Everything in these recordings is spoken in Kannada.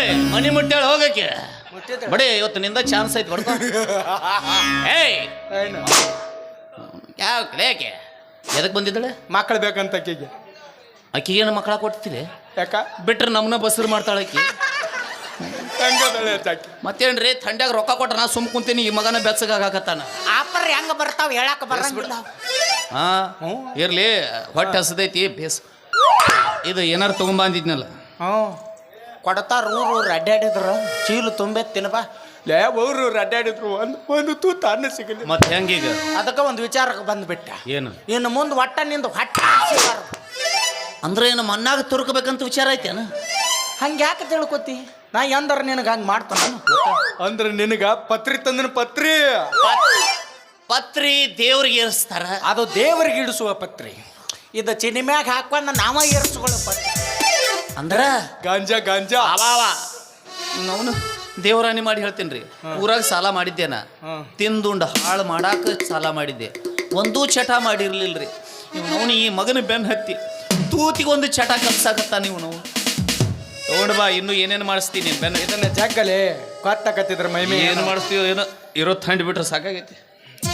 ಏಯ್ ಮನಿ ಮುಟ್ಟಾಳ ಹೋಗಕ್ಕೆ. ಬಡಿ ಇವತ್ತು ನಿಂದ ಚಾನ್ಸ್ ಐತಿ ಬರ್ತಾ ಏಯ್. ಯಾವ ಯಾಕೆ ಎದಕ್ಕೆ ಬಂದಿದ್ದಾಳೆ? ಮಕ್ಕಳು ಬೇಕಂತ ಅಕ್ಕಿಗೆ ಅಕ್ಕಿಗೆ ನಮ್ಮ ಮಕ್ಕಳ ಕೊಡ್ತೀರಿ? ಯಾಕ? ಬಿಟ್ರೆ ನಮ್ಮನ್ನ ಬಸರು ಮಾಡ್ತಾಳೆ ಅಕ್ಕಿ ಮತ್ತೇನು ರೀ ಮತ್ತೇನ್ರಿ ಥಂಡ್ಯಾಗ ರೊಕ್ಕ ಕೊಟ್ಟ ನಾ ಸುಮ್ ಕುಂತೀನಿ ಈ ಮಗನ ಬೆಚ್ಚಗಾಗತ್ತಾನ ಆಪರ್ ಹೆಂಗ ಬರ್ತಾವ ಹೇಳಕ್ ಬರಂಗಿಲ್ಲ ಹಾ ಇರ್ಲಿ ಹೊಟ್ಟೆ ಹಸದೈತಿ ಬೇಸ್. ಇದು ಏನಾರು ತಗೊಂಬಂದಿದ್ನಲ್ಲ. ಹ್ಞೂ. ಕೊಡ್ತಾರ ಊರು ಊರು ಅಡ್ಡಾಡಿದ್ರು ಚೀಲು ತುಂಬೆ ತಿನ್ಬಾ ಲೇ ಅವರು ಅಡ್ಡಾಡಿದ್ರು ಒಂದು ಒಂದು ತೂತ ಅನ್ನ ಸಿಗಲಿ. ಮತ್ತೆ ಹೆಂಗೀಗ? ಅದಕ್ಕೆ ಒಂದು ವಿಚಾರಕ್ಕೆ ಬಂದ್ಬಿಟ್ಟ. ಏನು? ಇನ್ನು ಮುಂದೆ ಒಟ್ಟ ನಿಂದು ಹೊಟ್ಟೆ. ಅಂದ್ರೆ ಏನು ಮಣ್ಣಾಗ ತುರ್ಕಬೇಕಂತ ವಿಚಾರ ಐತೇನು? ಹಂಗೆ ಯಾಕೆ ತಿಳ್ಕೊತಿ? ನಾ ಎಂದರ ನಿನಗೆ ಹಂಗೆ ಮಾಡ್ತಾನ ಅಂದ್ರೆ ನಿನಗ ಪತ್ರಿ ತಂದಿನ ಪತ್ರಿ. ಪತ್ರಿ ದೇವ್ರಿಗೆ ಏರಿಸ್ತಾರ ಅದು ದೇವರಿಗೆ ಇಡಿಸುವ ಪತ್ರಿ. ಇದು ಚಿನಿಮ್ಯಾಗ ಹಾಕೊಂಡು ನಾವ ಏರಿಸ್ಕೊಳ್ಳೋ ಪತ್ರಿ. ಅಂದ್ರ? ಗಾಂಜಾ ಗಾಂಜಾ. ಅವಾವ ಅವನು ದೇವರಾಣಿ ಮಾಡಿ ಹೇಳ್ತೀನಿ ರೀ ಊರಾಗ ಸಾಲ ಮಾಡಿದ್ದೇನ? ತಿಂದುಂಡ ಹಾಳು ಮಾಡಾಕ ಸಾಲ ಮಾಡಿದ್ದೆ. ಒಂದೂ ಚಟ ಮಾಡಿರ್ಲಿಲ್ರಿ. ಅವನು ಈ ಮಗನ ಬೆನ್ನ ಹತ್ತಿ ತೂತಿಗೊಂದು ಚಟ ಕಲ್ಸಾಕತ್ತ ನೀವು ನಾವು ತಗೊಂಡ್ ಬಾ ಇನ್ನು ಏನೇನು ಮಾಡಿಸ್ತೀನಿ ಬೆನ್ನ ಇದನ್ನ ಜಗ್ಗಲೆ ಮೈ ಮೈ ಏನು ಮಾಡಿಸ್ತೀವಿ ಏನೋ ಇರೋ ತಂಡ್ ಬಿಟ್ರೆ ಸಾಕಾಗೈತಿ.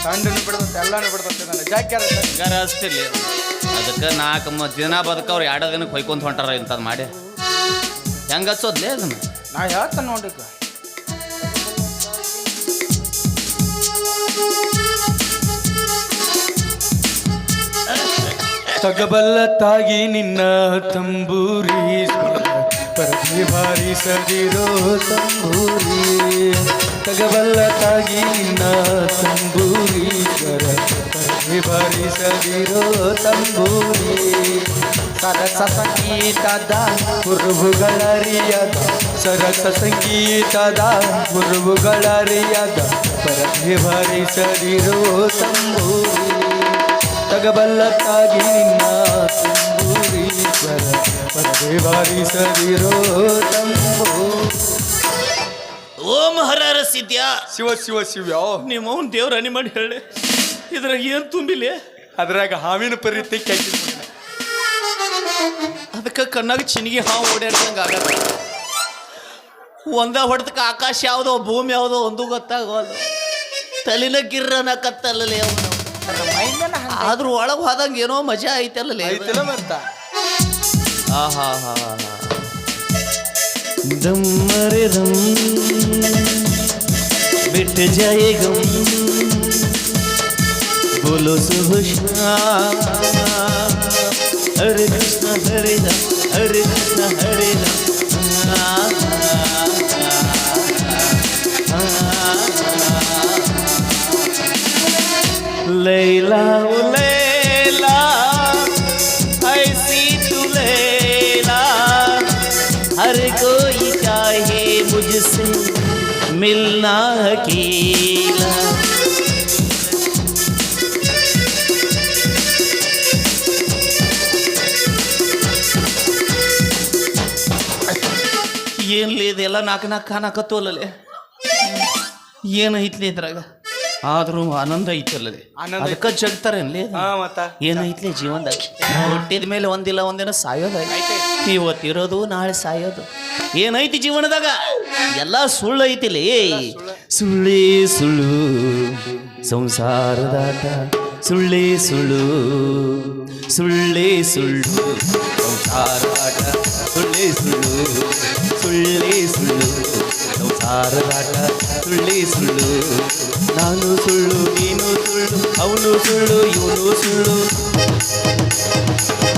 ತಂಡನು ಬಿಡ್ದತ್ತೆ ಎಲ್ಲಾನು ಬಿಡ್ದತ್ತೆ ನನ್ನ ಜಾಕ್ಯಾರ ಹಚ್ತಿರ್ಲಿ ಅದಕ್ಕೆ ನಾಲ್ಕು ಮ ದಿನ ಬದುಕವ್ರು ಎರಡು ದಿನಕ್ಕೆ ಹೊಯ್ಕೊಂತ ಹೊಂಟಾರ ಇಂಥದ್ದು ಮಾಡಿ. ಹೆಂಗೆ ಹಚ್ಚೋದ್ಲೇ ಅದನ್ನ? ನಾ ಹೇಳ್ತಾನೆ ನೋಡಿಕ ತಗಬಲ್ಲ ತಾಗಿ ನಿನ್ನ ತಂಬೂರಿ. ಪರದೆ ಬಾರಿಸದಿರೋ ತಂಬೂರಿ. ತಗಬಲ್ಲ ತಾಗಿ ನಿನ್ನ ತಂಬೂರಿ. ಪರದೆ ಬಾರಿಸದಿರೋ ತಂಬೂರಿ. ಸರಸ ಸಂಗೀತದ ಕುರುಬುಗಳರಿಯದ ಸರಸ ಸಂಗೀತದ ಕುರುಬುಗಳರಿಯದ ಪರ ಬಾರಿಸದಿರೋ ತಂಬೂರಿ. ತಗಬಲ್ಲ ತಾಗಿ ನಿನ್ನ ಪರ ಪರ ಬಾರಿಸದಿರೋ ತಂಬೂ ಓಂ ಹರರ ಸಿದ್ಯಾ ಶಿವ ಶಿವ ಶಿವ ನಿಮ್ಮ ಅವ್ನು ದೇವ್ರ ಅನಿ ಮಾಡಿ ಹೇಳಿ. ಇದ್ರಾಗ ಏನು ತುಂಬಿಲಿ? ಅದ್ರಾಗ ಹಾವಿನ ಪರಿತಿ ತಿಕ್ಕಿ ಅದಕ್ಕೆ ಕಣ್ಣಾಗ ಚಿನಿಗೆ ಹಾವು ಓಡಾಡ್ದಂಗೆ ಆಗಲ್ಲ. ಒಂದ ಹೊಡೆದಕ್ಕೆ ಆಕಾಶ ಯಾವುದೋ ಭೂಮಿ ಯಾವುದೋ ಒಂದು ಗೊತ್ತಾಗೋದು ತಲೆನ ಗಿರ್ರನ ಕತ್ತಲ್ಲೇ ಅವನು ಆದ್ರೂ ಒಳಗೆ ಹೋದಂಗೆ ಏನೋ ಮಜಾ ಐತಲ್ಲೇ ಐತಿಲ್ಲ ಮತ್ತ. ಆಹಾ ಹಾ ಜಾಯೆ ಗಮ್. बोलो शुभ श्याम हरे कृष्ण हरे राम हरे कृष्ण हरे राम लैला ओ लैला, ऐसी तू लैला। हर कोई चाहे मुझसे मिलना अकेला ಏನ್ಲಿ ಇದೆಲ್ಲ ನಾಲ್ಕು ನಾಲ್ಕು ಕಾಣಕತ್ತೋಲ್ಲೇ ಏನು ಐತ್ಲಿ ಇದ್ರಾಗ? ಆದ್ರೂ ಆನಂದ ಐತಲ್ಲದೆ ಆನಂದ ಅದಕ್ಕೆ ಜಗ್ತಾರೇನ್ಲಿ ಹಾ ಮತ್ತ. ಏನೈತ್ಲಿ ಜೀವನದಾಗ? ಹುಟ್ಟಿದ ಮೇಲೆ ಒಂದಿಲ್ಲ ಒಂದಿನ ಸಾಯೋದ ಇವತ್ತಿರೋದು ನಾಳೆ ಸಾಯೋದು. ಏನೈತಿ ಜೀವನದಾಗ? ಎಲ್ಲ ಸುಳ್ಳು ಐತಿಲಿ. ಸುಳ್ಳಿ. ಸುಳ್ಳು ಸಂಸಾರದಾಟ ಸುಳ್ಳಿ ಸುಳ್ಳು ಸುಳ್ಳಿ ಸುಳ್ಳು ಸಂಸಾರ ಸುಳ್ಳೇ ಸುಳ್ಳು ಸಂಸಾರದಾಟ ಸುಳ್ಳೇ ಸುಳ್ಳು ನಾನು ಸುಳ್ಳು, ನೀನು ಸುಳ್ಳು, ಅವನು ಸುಳ್ಳು, ಇವನು ಸುಳ್ಳು.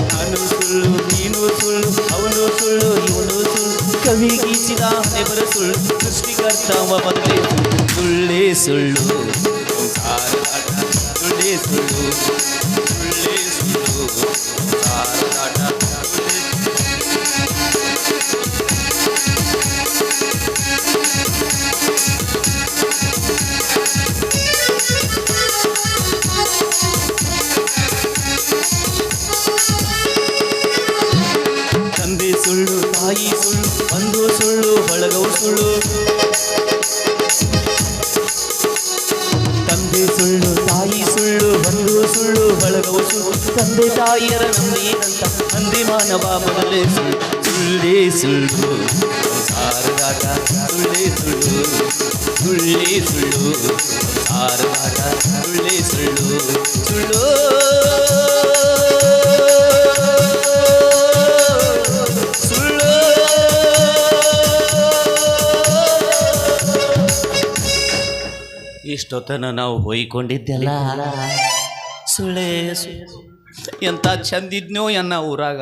ನಾನು ಸುಳ್ಳು, ನೀನು ಸುಳ್ಳು, ಅವನು ಸುಳ್ಳು, ಇವನು ಸುಳ್ಳು. ಕವಿ ಗೀಚಿದ ದೇವರ ಸುಳ್ಳು, ಸೃಷ್ಟಿಕರ್ತ ಬದಲೇ ಸುಳ್ಳೇ ಸುಳ್ಳು ಸಂಸಾರದಾಟ ಸುಳ್ಳು ಸುಳ್ಳೇ ತಂದೆ ತಾಯಿಯರ ನಂಬಿನಂತ ನಂದಿ ಮಾನವ ಸುಳ್ಳಿ, ಸುಳ್ಳು ಸುಳ್ಳೇ. ಸುಳ್ಳು ಸಂಸಾರದ ಸುಳ್ಳಿ ಸುಳ್ಳು. ಸಾರದಾಟ, ಸುಳ್ಳಿ ಸುಳ್ಳು ಸುಳ್ಳು. ಸುಳ್ಳು. ಇಷ್ಟೊತ್ತನ ನಾವು ಹೊಯ್ಕೊಂಡಿದ್ದೆಲ್ಲ? ಸುಳ್ಳೇ ಸುಳ್ಳು. ಎಂಥ ಚಂದಿದ್ನೋ ಎನ್ನ ಊರಾಗ.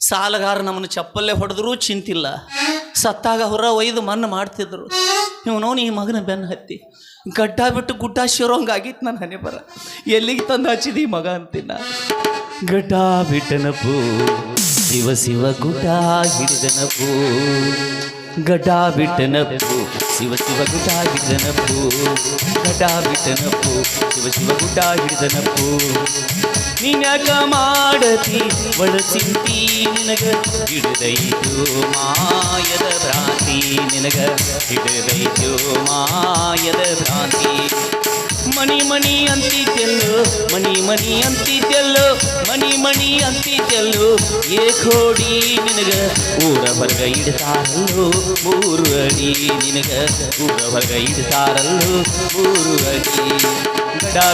ಸಾಲಗಾರ ನಮ್ಮನ್ನು ಚಪ್ಪಲ್ಲೇ ಹೊಡೆದ್ರೂ ಚಿಂತಿಲ್ಲ. ಸತ್ತಾಗ ಹೊರ ಒಯ್ದು ಮಣ್ಣು ಮಾಡ್ತಿದ್ರು. ಇವನೋನು ಈ ಮಗನ ಬೆನ್ನು ಹತ್ತಿ. ಗಡ್ಡ ಬಿಟ್ಟು ಗುಡ್ಡ ಶಿರೋಂಗಾಗಿತ್ತು ನನ್ನ ಹಣೆ ಬರ. ಎಲ್ಲಿಗೆ ತಂದು ಹಚ್ಚಿದ ಈ ಮಗ ಅಂತಿನ ಗಡ್ಡ ಬಿಟ್ಟನಪ್ಪು. ಶಿವ ಶಿವ ಗುಡ್ಡ ಹಿಡಿದನಪ್ಪು. ಗಡ್ಡ ಬಿಟ್ಟನಪ್ಪು ಶಿವ ಶಿವ ಗುಡ್ಡ ಹಿಡಿದನಪ್ಪು ಗಡ್ಡ ಬಿಟ್ಟನಪ್ಪು ಶಿವ ಶಿವ ಗುಡ್ಡ ಹಿಡಿದನಪ್ಪು ನಿನಗ ಮಾಡತಿ ಬಳಸಿಂತಿ ನಿನಗ, ಹಿಡಿದೈತು ಮಾಯದ ಭ್ರಾಂತಿ ನಿನಗ, ಹಿಡಿದೈತು ಮಾಯದ ಭ್ರಾಂತಿ. ಮಣಿ ಮಣಿ ಅಂತಿ ಚೆಲ್ಲು, ಮಣಿ ಮಣಿ ಅಂತಿ ಚೆಲ್ಲು, ಮಣಿ ಮಣಿ ಅಂತಿದ್ದೆಲ್ಲು ಏ ಕೋಡಿ ನಿನಗ ಊರ ಹೊರಗ ಇಡ್ತಾರಲ್ಲೋ, ಮೂರು ಅಡಿ ನಿನಗ ಊರ ಹೊರಗ ಇಡ್ತಾರಲ್ಲೋ, ಮೂರು ಅಡಿ. ಗಡಾ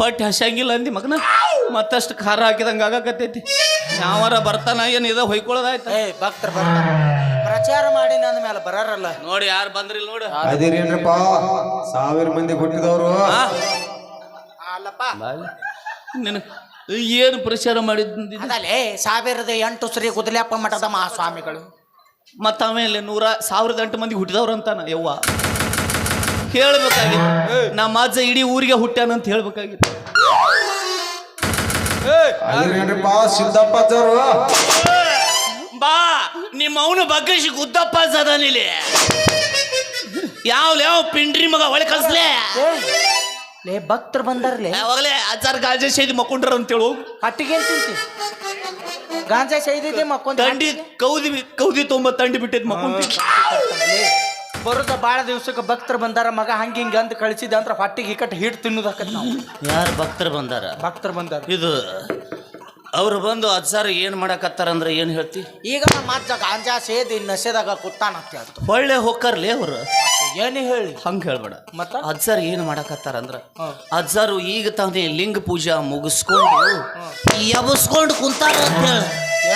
ಹೊಟ್ಟೆ ಹಸಂಗಿಲ್ಲ ಅಂದಿ ಮಗನ. ಮತ್ತಷ್ಟು ಖಾರ ಹಾಕಿದಂಗೆ ಆಗಾಕತ್ತೈತಿ. ಯಾವಾರ ಬರ್ತಾನ ಏನು ಇದ ಹೊಯ್ಕೊಳ್ಳೋದಾಯ್ತ ಏ ಭಕ್ತರು ಬರ್ತಾರ. ಪ್ರಚಾರ ಮಾಡಿ ನನ್ನ ಮೇಲೆ ಬರಾರಲ್ಲ. ನೋಡಿ ಯಾರು ಬಂದ್ರಿಲ್ಲ ನೋಡು. ಅದಿರೇನ್ರಪ್ಪ ಸಾವಿರ ಮಂದಿ ಹುಟ್ಟಿದವರು. ಆ? ಅಲ್ಲಪ್ಪ. ನಿನ್ನ ಏನು ಪ್ರಚಾರ ಮಾಡಿದ್ದು ಅದಲ್ಲೇ ಸಾವಿರದ ಎಂಟು ಶ್ರೀ ಗುದಲೆಪ್ಪ ಮಠದ ಮಹಾಸ್ವಾಮಿಗಳು. ಮತ್ತು ಆಮೇಲೆ ನೂರ ಸಾವಿರದ ಎಂಟು ಮಂದಿ ಹುಟ್ಟಿದವ್ರು ಅಂತಾನ ಯವ್ವ. ಹೇಳ್ಬೇಕಾಗಿತ್ತು. ನಮ್ಮ ಅಜ್ಜ ಇಡೀ ಊರಿಗೆ ಹುಟ್ಟ್ಯಾನಂತ ಹೇಳ್ಬೇಕಾಗಿತ್ತು. ಅದಿರೇನ್ರಪ್ಪ ಸಿದ್ದಪ್ಪಜ್ಜವರು ಬಾ ನಿಮ್ಮ ಅವನು ಬಗ್ಗಸಿ ಗುದ್ದಪ್ಪ ಸದನಿಲಿ ಯಾವ ಯಾವ ಪಿಂಡ್ರಿ ಮಗ ಒಳ ಕಳ್ಸ್ಲೆ? ಲೇ ಭಕ್ತರು ಬಂದಾರ್ಲೆ. ಯಾವಾಗಲೇ ಅಜ್ಜಾರ್ ಗಾಂಜಾ ಸೇದಿ ಮಕ್ಕೊಂಡ್ರ ಅಂತೇಳು ಹಟ್ಟಿಗೆ ಏನ್ ತಿಂತಿ? ಗಾಂಜಾ ಸೈದಿದೆ ಮಕ್ಕೊಂಡ್ ತಂಡಿ ಕೌದಿ ಕೌದಿ ತೊಂಬ ತಂಡಿ ಬಿಟ್ಟಿದ್ ಮಕ್ಕೊಂತಿ ಬರುದ ಬಾಳ ದಿವ್ಸಕ್ಕೆ ಭಕ್ತರು ಬಂದಾರ ಮಗ ಹಂಗ ಹಿಂಗ ಅಂತ ಕಳಿಸಿದ ಅಂದ್ರೆ ಹೊಟ್ಟಿಗೆ ಇಕ್ಕಟ್ಟು ಹಿಟ್ ತಿನ್ನುದಾಕತ್ ನಾವು. ಯಾರು ಭಕ್ತರು ಬಂದಾರ? ಭಕ್ತರು ಬಂದಾರ. ಇದು ಅವ್ರು ಬಂದು ಅಜ್ಜಾರ್ ಏನ್ ಮಾಡಕತ್ತಾರಂದ್ರೆ ಏನು ಹೇಳ್ತಿ? ಈಗ ನಮ್ಮ ಅಜ್ಜ ಗಾಂಜಾ ಸೇದಿ ನಸೆದಾಗ ಕುತ್ತಾನ ಒಳ್ಳೆ ಹೊಕ್ಕರ್ಲಿ ಅವರು. ಏನು ಹೇಳಿ? ಹಂಗೆ ಹೇಳ್ಬೇಡ. ಮತ್ತ? ಅದು ಸರ್ ಏನು ಮಾಡಕತ್ತಾರಂದ್ರ ಅದು ಸರ್ ಈಗ ತಾನೇ ಲಿಂಗ ಪೂಜಾ ಮುಗಿಸ್ಕೊಂಡು ಎಬಸ್ಕೊಂಡು ಕುಂತಾರ ಅಂತ ಹೇಳ.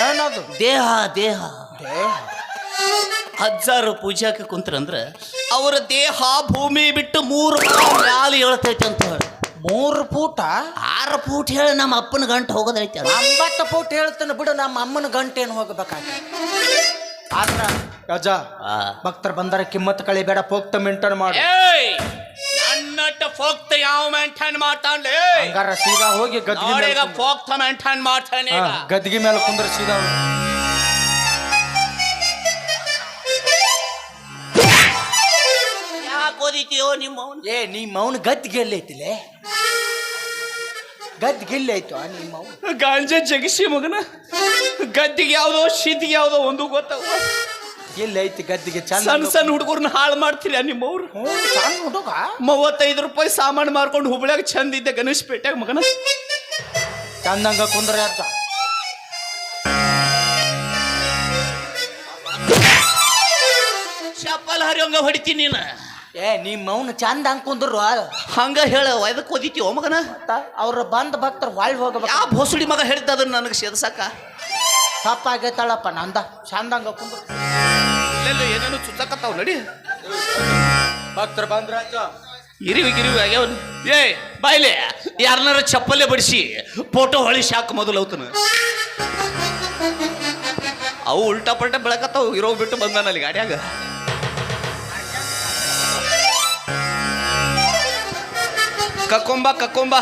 ಏನದು? ದೇಹ ದೇಹ. ದೇಹ. ಅಜ್ಜಾರು ಪೂಜಾಕ ಕುಂತ್ರಂದ್ರ ಅವರ ದೇಹ ಭೂಮಿ ಬಿಟ್ಟು ಮೂರು ಮ್ಯಾಲ ಹೇಳ್ತೈತಿ ಅಂತ ಹೇಳಿ. ಮೂರು ಫೂಟ? ಆರು ಫೂಟ್ ಹೇಳಿ ನಮ್ಮ ಅಪ್ಪನ ಗಂಟು ಹೋಗೋದೈತೆ. ಒಂಬತ್ತು ಫೂಟ್ ಹೇಳ್ತಾನೆ ಬಿಡು ನಮ್ಮ ಅಮ್ಮನ ಗಂಟೇನು ಏನು ಆದ್ರ ಯಜ. ಭಕ್ತರು ಬಂದರೆ ಕಿಮ್ಮತ್ ಕಳಿಬೇಡ ಪೋಕ್ತ ಮೆಂಟನ್ ಮಾಡು. ಏಯ್! ನನ್ನಟ್ಟ ಫೋಕ್ತ ಯಾವ ಮೇಂಟೈನ್ ಮಾಡ್ತಾನೆ ಹಂಗಾರ ಸೀದಾ ಹೋಗಿ ಗದ್ಗಿ ನೋಡಿ ಮೇಲೆ ಈಗ ಫೋಕ್ತ ಮೇಂಟೈನ್ ಮಾಡ್ತಾನೆ ಗದ್ಗಿ ಮೇಲೆ ಕುಂದ್ರ ಸೀದಾ ಹೋಗಿ. ನಿಮ್ಮ ಅವ್ನು? ಏ ನೀ ಮೌನ್ ಗದ್ಗೆ ಎಲ್ಲೈತಿಲೆ ಗದ್ಗೆ ಆ ನಿಮ್ಮ ಮೌನ್ ಗಾಂಜಾ ಜಗಿಸಿ ಮಗನ? ಗದ್ದಿಗೆ ಯಾವುದೋ ಶೀತಿಗೆ ಯಾವುದೋ ಒಂದು ಗೊತ್ತವ? ಎಲ್ಲೈತಿ ಗದ್ದಿಗೆ ಚಂದ ಸಣ್ಣ ಸಣ್ಣ ಹುಡುಗರ್ನ ಹಾಳು ಮಾಡ್ತೀರ ನಿಮ್ಮವ್ರು ಹ್ಞೂ, ಸಣ್ಣ ಹುಡುಗ. ಮೂವತ್ತೈದು ರೂಪಾಯಿ ಸಾಮಾನು ಮಾರ್ಕೊಂಡು ಹುಬ್ಳ್ಯಾಗ ಚಂದ ಇದ್ದೆ ಗಣೇಶ್ ಪೇಟ್ಯಾಗ ಮಗನ? ಚಂದಂಗ ಕುಂದ್ರ ಅರ್ಥ ಚಪ್ಪಲ್ ಹರಿಯಂಗ ಹೊಡಿತೀನಿ ನೀನು. ಏ ನೀ ಮೌನ್ ಚಂದ ಅನ್ಕೊಂಡ್ರು ಕುಂದ್ರು ಹಂಗ ಹೇಳ ಎದಕ್ಕೆ ಓ ಮಗನ? ಅವ್ರ ಬಂದ ಭಕ್ತರು ಹೊಳ್ ಹೋಗಬೇಕು. ಆ ಭೋಸುಡಿ ಮಗ ಹೇಳಿದ್ದ ಅದನ್ನ ನನಗೆ ಸೇದಸಾಕ? ತಪ್ಪಾಗೈತಾಳಪ್ಪ ನಂದ. ಚಂದಂಗ ಕುಂದ್ರು. ಇಲ್ಲೆಲ್ಲ ಏನೇನು ಚುಚ್ಚಕತ್ತಾವ ನಡಿ. ಭಕ್ತರು ಬಂದ್ರ ಇರಿವಿ ಗಿರಿವಿ ಆಗ್ಯಾವ ಏ ಬಾಯ್ಲೆ ಯಾರನ್ನಾರ ಚಪ್ಪಲ್ಲೇ ಬಡಿಸಿ ಫೋಟೋ ಹೊಳಿ ಶಾಕ್ ಮೊದಲು ಅವತನ ಅವು ಉಲ್ಟಾ ಪಲ್ಟಾ ಬೆಳಕತ್ತಾವ ಇರೋ ಬಿಟ್ಟು ಬಂದಾನ ಅಲ್ಲಿ ಗಾಡ್ಯಾಗ. ಕಕ್ಕೊಂಬ ಕಕ್ಕೊಂಬ